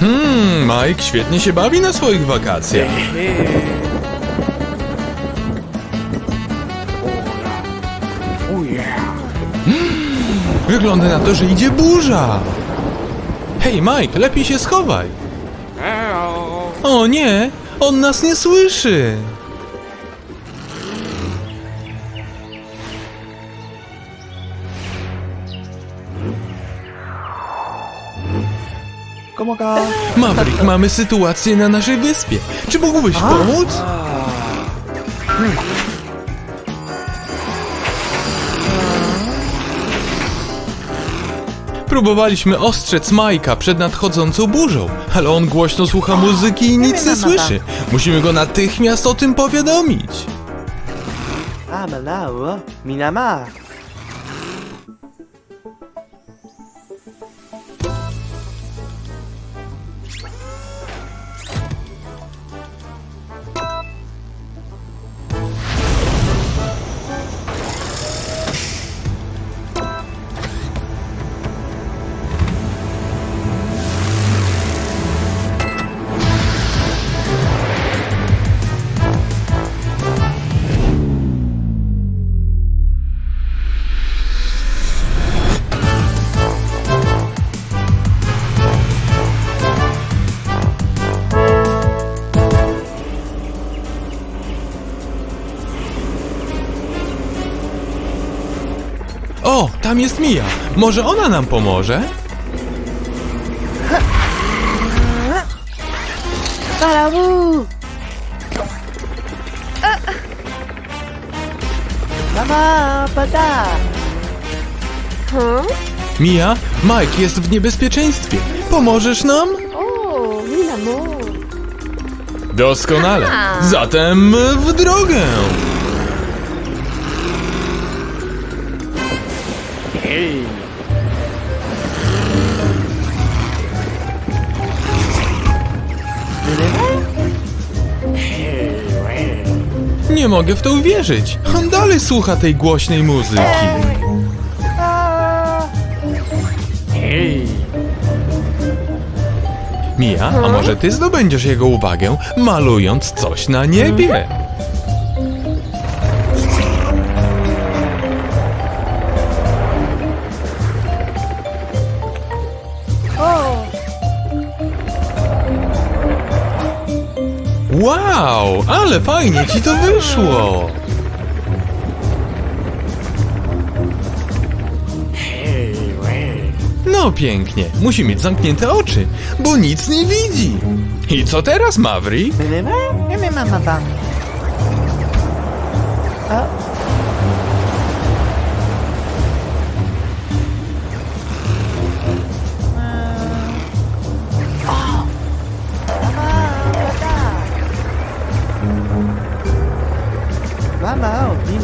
Hmm, Mike świetnie się bawi na swoich wakacjach. Yeah. Wygląda na to, że idzie burza. Hej, Mike, lepiej się schowaj. O nie, on nas nie słyszy. Komoka. Maverick, mamy sytuację na naszej wyspie. Czy mógłbyś pomóc? Próbowaliśmy ostrzec Majka przed nadchodzącą burzą, ale on głośno słucha muzyki i nic nie słyszy. Musimy go natychmiast o tym powiadomić. Malao, Minama. Tam jest Mia. Może ona nam pomoże? Malabu! Mama, pada! Mia, Mike jest w niebezpieczeństwie. Pomożesz nam? O, Mina Mo. Doskonale. Zatem w drogę. Nie mogę w to uwierzyć. On dalej słucha tej głośnej muzyki. Mia, a może ty zdobędziesz jego uwagę, malując coś na niebie? Wow, ale fajnie ci to wyszło! No pięknie, musi mieć zamknięte oczy, bo nic nie widzi. I co teraz, Maverick? Minima? Minima, mama.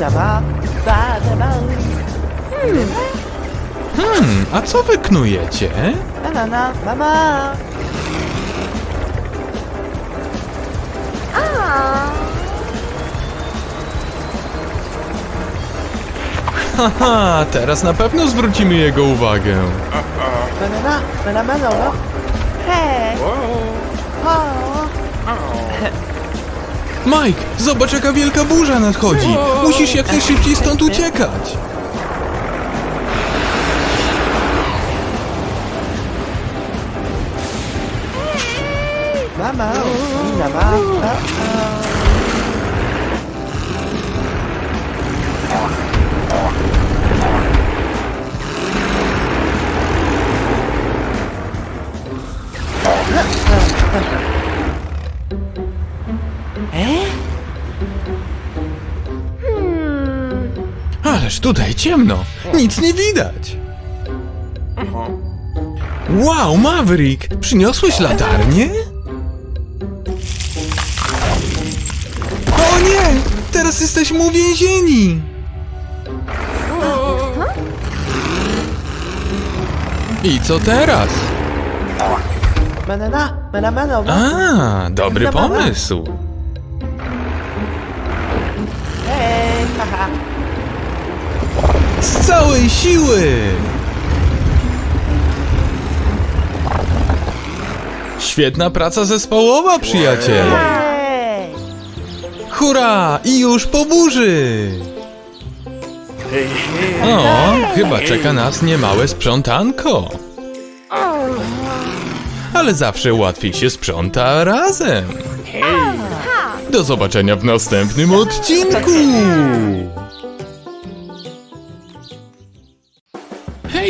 Ba, ba, Hmm, a co wy knujecie? Na, mama. Haha, teraz na pewno zwrócimy jego uwagę. Banana, banana, banana. Whoa. Oh. Mike, zobacz jaka wielka burza nadchodzi. Musisz jak najszybciej stąd uciekać. Mama, Minama. Uh-oh. Tutaj ciemno, nic nie widać. Wow, Maverick, przyniosłeś latarnię? O nie, teraz jesteśmy uwięzieni. I co teraz? A, dobry pomysł. Hey, haha. Z całej siły! Świetna praca zespołowa, przyjaciele. Hej! Hurra! I już po burzy! O, chyba czeka nas niemałe sprzątanko. Ale zawsze łatwiej się sprząta razem. Do zobaczenia w następnym odcinku!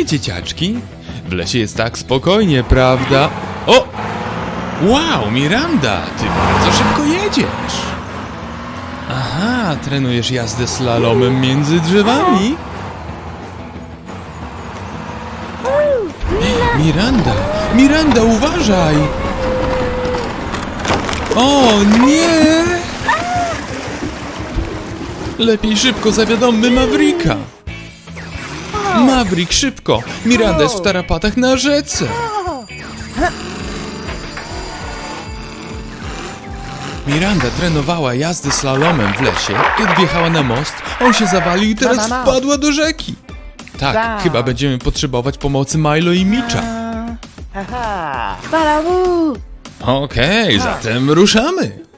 Hej, dzieciaczki! W lesie jest tak spokojnie, prawda? O! Wow, Miranda, ty bardzo szybko jedziesz! Aha, trenujesz jazdę slalomem między drzewami? Miranda, Miranda, uważaj! O nie! Lepiej szybko zawiadommy Mavrika. Maverick, szybko! Miranda jest w tarapatach na rzece. Miranda trenowała jazdy slalomem w lesie. Kiedy wjechała na most, on się zawalił i teraz wpadła do rzeki. Tak, chyba będziemy potrzebować pomocy Milo i! Bravo Okej, zatem ruszamy.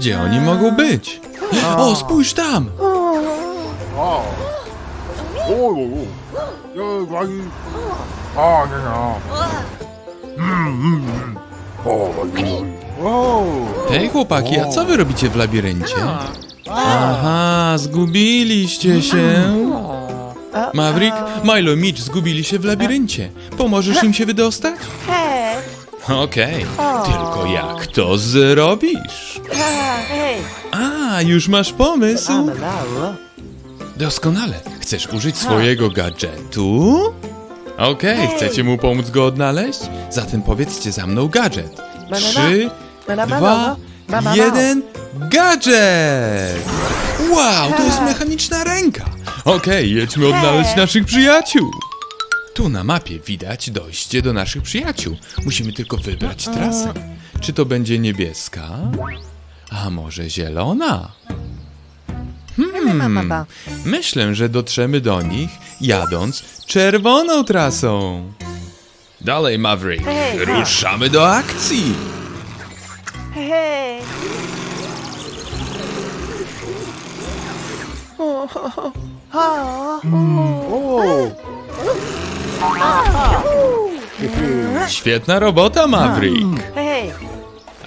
Gdzie oni mogą być? O, spójrz tam! Hej chłopaki, a co wy robicie w labiryncie? Aha, zgubiliście się. Maverick, Milo Mitch zgubili się w labiryncie. Pomożesz im się wydostać? Okej, tylko jak to zrobisz? A, już masz pomysł? Doskonale. Chcesz użyć swojego gadżetu? Okej, chcecie mu pomóc go odnaleźć? Zatem powiedzcie za mną gadżet. Trzy, dwa, jeden, gadżet! Wow, to jest mechaniczna ręka. Okej, jedźmy odnaleźć naszych przyjaciół. Tu na mapie widać dojście do naszych przyjaciół. Musimy tylko wybrać trasę. Czy to będzie niebieska? A może zielona? Hmm, myślę, że dotrzemy do nich jadąc czerwoną trasą. Dalej, Maverick, ruszamy do akcji. Hej! 오. Świetna robota, Maverick.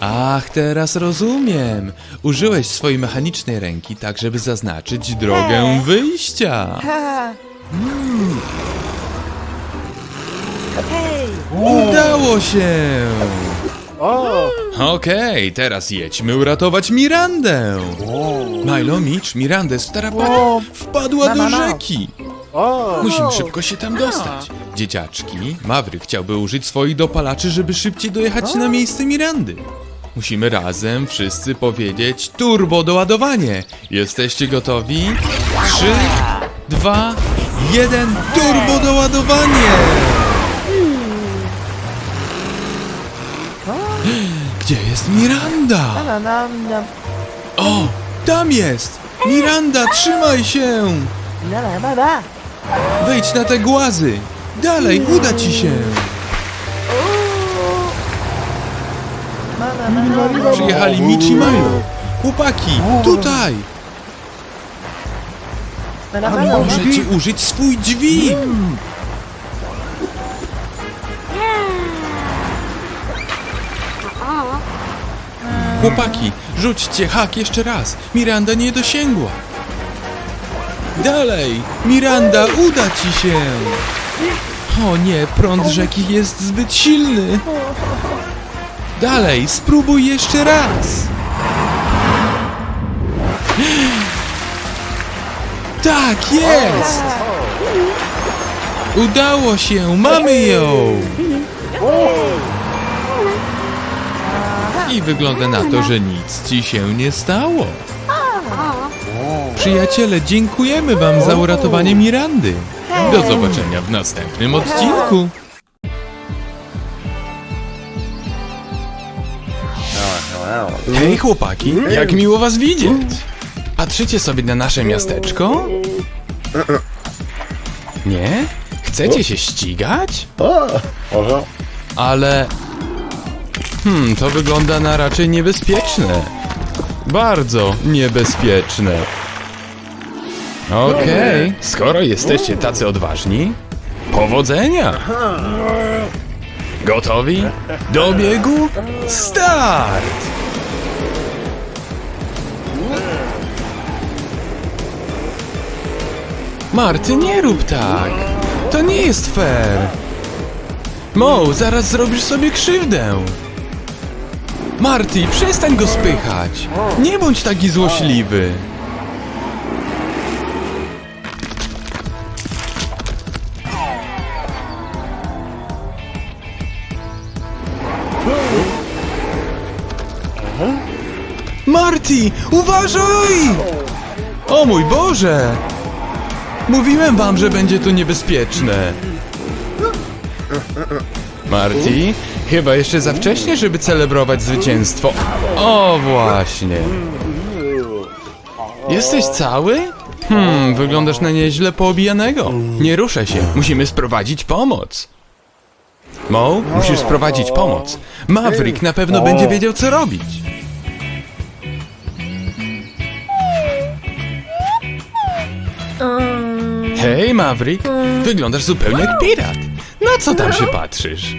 Ach, teraz rozumiem. Użyłeś swojej mechanicznej ręki tak, żeby zaznaczyć drogę wyjścia. Ha! Hej! Udało się! 아. Okej, teraz jedźmy uratować Mirandę. Milo, Mitch, Miranda jest w tarapatach. Wpadła do rzeki. 아. Musimy szybko się tam dostać. Dzieciaczki, Maverick chciałby użyć swoich dopalaczy, żeby szybciej dojechać na miejsce Mirandy. Musimy razem wszyscy powiedzieć turbo doładowanie. Jesteście gotowi? Trzy, dwa, jeden, turbo doładowanie! Gdzie jest Miranda? O, tam jest! Miranda, trzymaj się! Wejdź na te głazy! Dalej, uda ci się! Przyjechali Mitch i Milo. Chłopaki, tutaj! Na. Możecie użyć swój dźwig! Chłopaki, rzućcie hak jeszcze raz. Miranda nie dosięgła. Dalej! Miranda, uda ci się! O nie, prąd rzeki jest zbyt silny. Dalej, spróbuj jeszcze raz. Tak, jest! Udało się, mamy ją! I wygląda na to, że nic ci się nie stało. Przyjaciele, dziękujemy wam za uratowanie Mirandy. Do zobaczenia w następnym odcinku. Hej chłopaki, jak miło was widzieć. Patrzycie sobie na nasze miasteczko? Nie? Chcecie się ścigać? Może? Ale... Hmm, to wygląda na raczej niebezpieczne. Bardzo niebezpieczne. Okej, skoro jesteście tacy odważni, powodzenia! Gotowi? Do biegu? Start! Marty, nie rób tak! To nie jest fair! Mo, zaraz zrobisz sobie krzywdę! Marty, przestań go spychać! Nie bądź taki złośliwy! Marty, uważaj! O mój Boże! Mówiłem wam, że będzie to niebezpieczne. Marty, chyba jeszcze za wcześnie, żeby celebrować zwycięstwo. O, właśnie. Jesteś cały? Hmm, wyglądasz na nieźle poobijanego. Nie ruszaj się, musimy sprowadzić pomoc. Mo, musisz sprowadzić pomoc. Maverick na pewno będzie wiedział, co robić. Hej, Maverick, wyglądasz zupełnie jak pirat. Na co tam się patrzysz?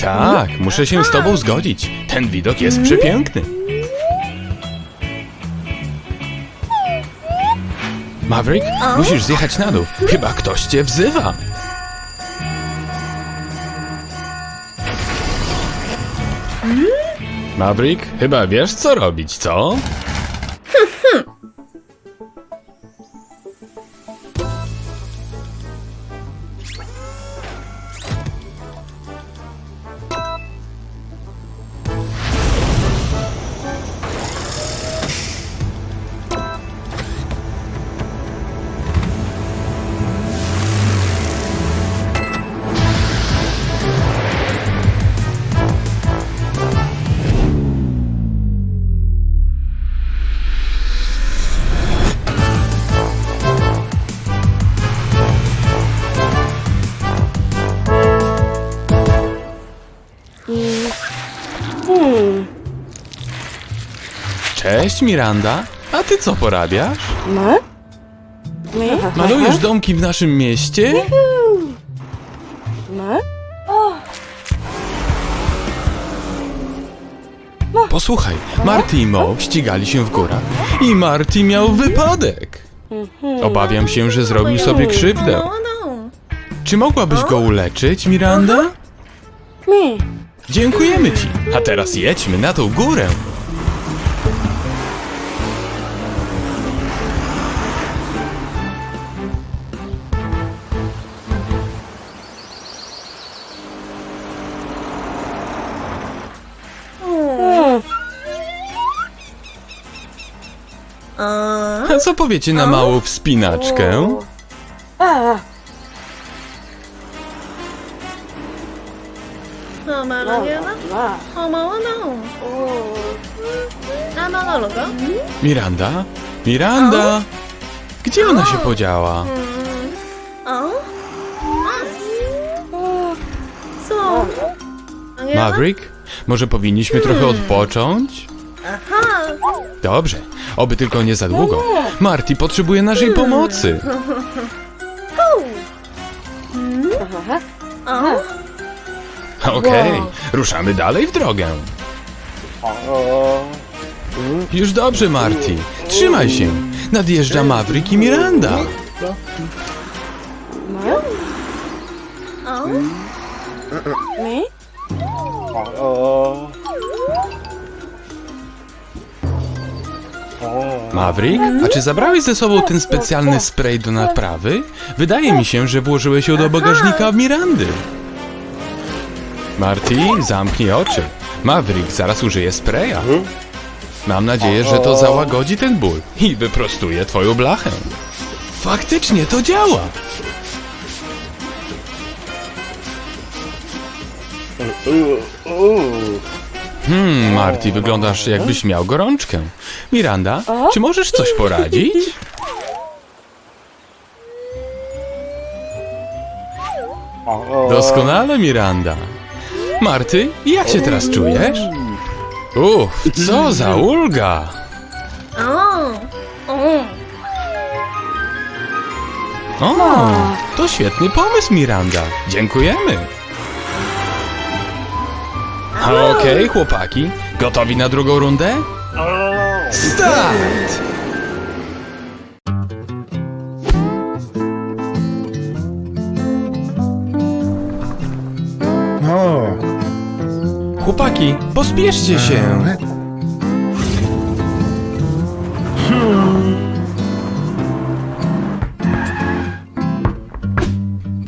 Tak, muszę się z tobą zgodzić. Ten widok jest przepiękny. Maverick, musisz zjechać na dół. Chyba ktoś cię wzywa. Maverick, chyba wiesz co robić, co? Cześć, Miranda. A ty co porabiasz? No? My? Malujesz domki w naszym mieście? No? Posłuchaj, Marty i Mo ścigali się w górach i Marty miał wypadek. Obawiam się, że zrobił sobie krzywdę. Czy mogłabyś go uleczyć, Miranda? My? Dziękujemy ci. A teraz jedźmy na tą górę. Powiecie na małą wspinaczkę? A, Ma. Miranda? Miranda? Gdzie ona się podziała? Co? Maverick? Może powinniśmy trochę odpocząć? Dobrze, oby tylko nie za długo. Marty potrzebuje naszej pomocy. Okej, ruszamy dalej w drogę. Już dobrze, Marty. Trzymaj się. Nadjeżdża Maverick i Miranda. Maverick, a czy zabrałeś ze sobą ten specjalny spray do naprawy? Wydaje mi się, że włożyłeś ją do bagażnika Mirandy. Marty, zamknij oczy. Maverick zaraz użyje spraya. Mam nadzieję, że to załagodzi ten ból i wyprostuje twoją blachę. Faktycznie to działa! Hmm, Marty, wyglądasz jakbyś miał gorączkę. Miranda, czy możesz coś poradzić? Doskonale, Miranda. Marty, jak się teraz czujesz? Uff, co za ulga! O! To świetny pomysł, Miranda. Dziękujemy. Okej, chłopaki, gotowi na drugą rundę? Start! O. Chłopaki, pospieszcie się.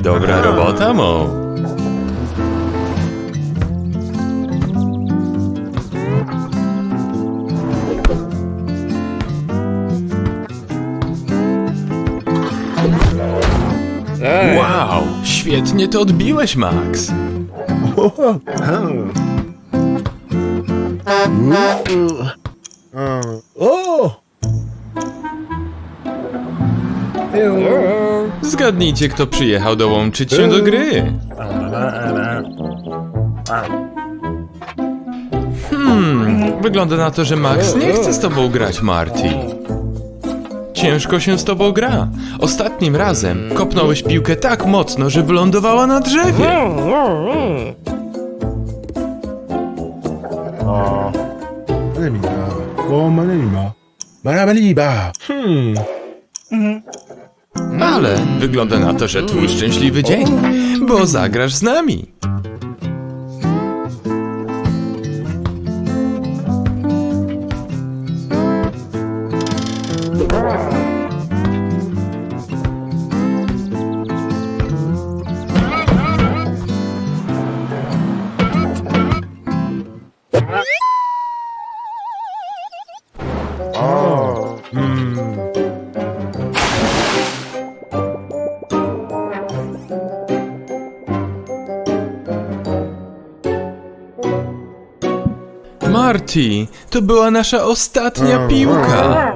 Dobra robota, Mo. Świetnie to odbiłeś, Max. O. Zgadnijcie, kto przyjechał dołączyć się do gry. Hmm, wygląda na to, że Max nie chce z tobą grać, Marty. Ciężko się z tobą gra. Ostatnim razem kopnąłeś piłkę tak mocno, że wylądowała na drzewie. O. Hmm. Ale wygląda na to, że twój szczęśliwy dzień, bo zagrasz z nami. To była nasza ostatnia piłka.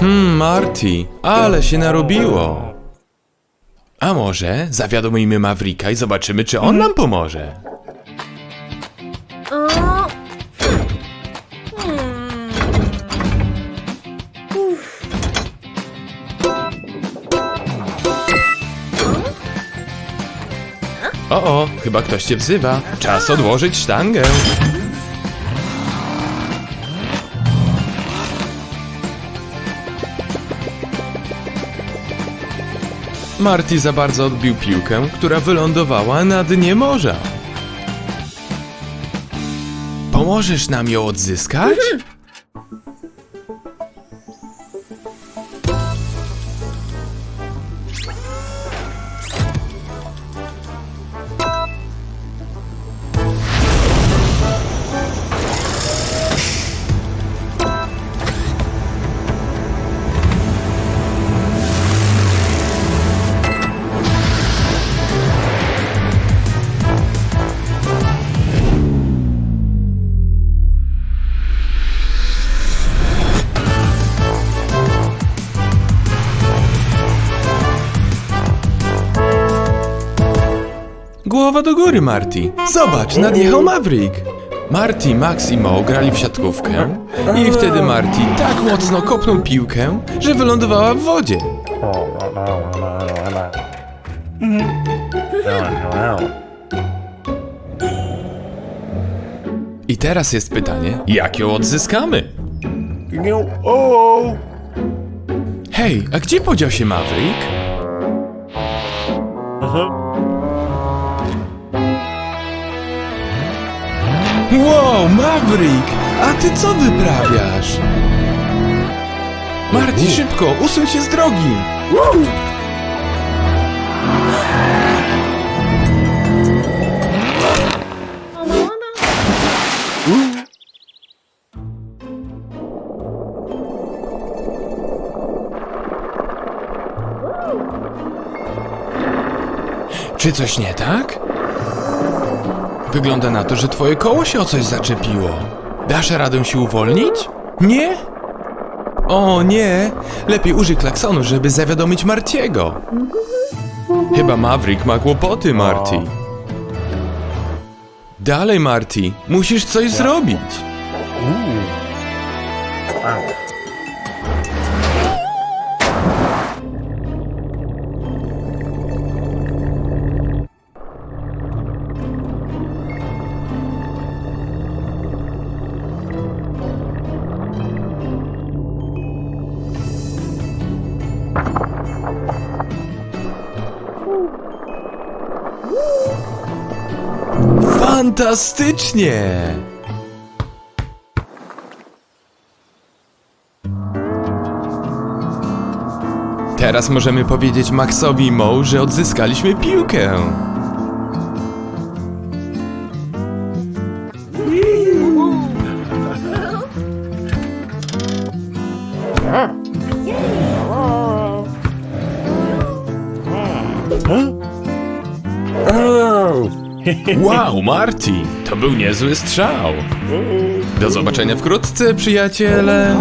Hmm, Marty, ale się narobiło. A może zawiadomimy Mavrika i zobaczymy, czy on nam pomoże. O, o, chyba ktoś cię wzywa. Czas odłożyć sztangę. Marty za bardzo odbił piłkę, która wylądowała na dnie morza. Pomożesz nam ją odzyskać? Głowa do góry, Marty. Zobacz, nadjechał Maverick. Marty, Max i Mo grali w siatkówkę i wtedy Marty tak mocno kopnął piłkę, że wylądowała w wodzie. I teraz jest pytanie, jak ją odzyskamy? Hej, a gdzie podział się Maverick? Wow, Maverick! A ty co wyprawiasz? Marty, szybko, usuń się z drogi! Czy coś nie tak? Wygląda na to, że twoje koło się o coś zaczepiło. Dasz radę się uwolnić? Nie? O nie! Lepiej użyj klaksonu, żeby zawiadomić Martiego. Chyba Maverick ma kłopoty, Marty. Dalej, Marty. Musisz coś zrobić. Fantastycznie! Teraz możemy powiedzieć Maxowi i Mo, że odzyskaliśmy piłkę. Wow, Marty, to był niezły strzał. Do zobaczenia wkrótce, przyjaciele.